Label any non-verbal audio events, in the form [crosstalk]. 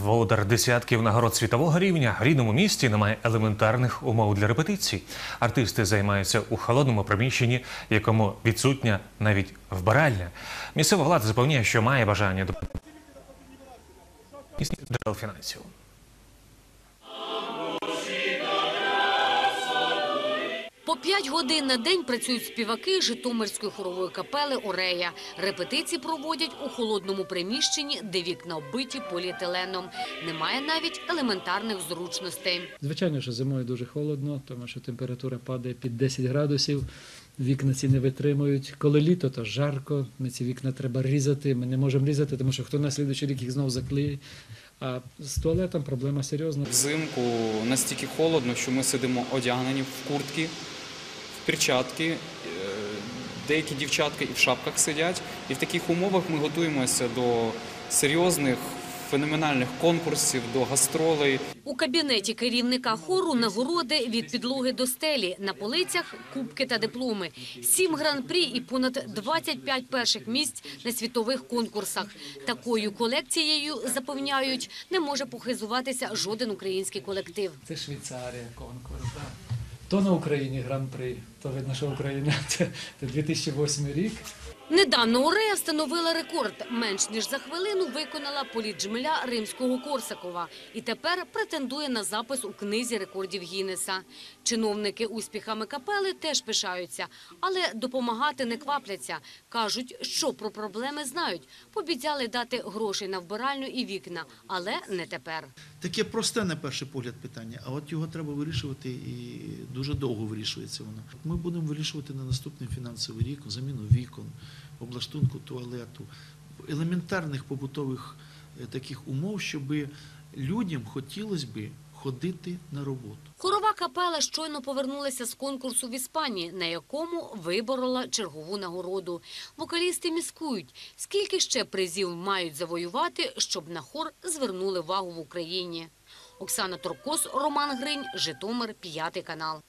володар десятків нагород світового рівня, в рідному місті немає елементарних умов для репетицій. Артисти займаються у холодному приміщенні, якому відсутня навіть вбиральня. Місцева влада запевняє, що має бажання до джерел фінансів. По п'ять годин на день працюють співаки Житомирської хорової капели «Орея». Репетиції проводять у холодному приміщенні, де вікна оббиті поліетиленом. Немає навіть елементарних зручностей. Звичайно, що зимою дуже холодно, тому що температура падає під 10 градусів, вікна ці не витримують. Коли літо, то жарко, на ці вікна треба різати. Ми не можемо різати, тому що хто на слідуючий рік їх знову заклеє. А з туалетом проблема серйозна. Взимку настільки холодно, що ми сидимо одягнені в куртки, перчатки. Е, Деякі дівчатки і в шапках сидять. І в таких умовах ми готуємося до серйозних феноменальних конкурсів, до гастролей. У кабінеті керівника хору нагороди від підлоги до стелі. На полицях – кубки та дипломи. Сім гран-прі і понад 25 перших місць на світових конкурсах. Такою колекцією, запевняють, не може похизуватися жоден український колектив. Це Швейцарія, конкурс. Да. То на Україні гран-при, то видно, що Україна [laughs] це, це 2008 рік. Недавно Урея встановила рекорд. Менш ніж за хвилину виконала політ жмеля римського Корсакова. І тепер претендує на запис у книзі рекордів Гіннеса. Чиновники успіхами капели теж пишаються, але допомагати не квапляться. Кажуть, що про проблеми знають. Пообіцяли дати грошей на вбиральню і вікна, але не тепер. Таке просте на перший погляд питання, а от його треба вирішувати і дуже довго вирішується воно. Ми будемо вирішувати на наступний фінансовий рік заміну вікон, облаштунку туалету, елементарних побутових е, таких умов, щоб людям хотілося би ходити на роботу. Хорова капела щойно повернулася з конкурсу в Іспанії, на якому виборола чергову нагороду. Вокалісти міскують, скільки ще призів мають завоювати, щоб на хор звернули увагу в Україні. Оксана Торкос, Роман Гринь, Житомир, п'ятий канал.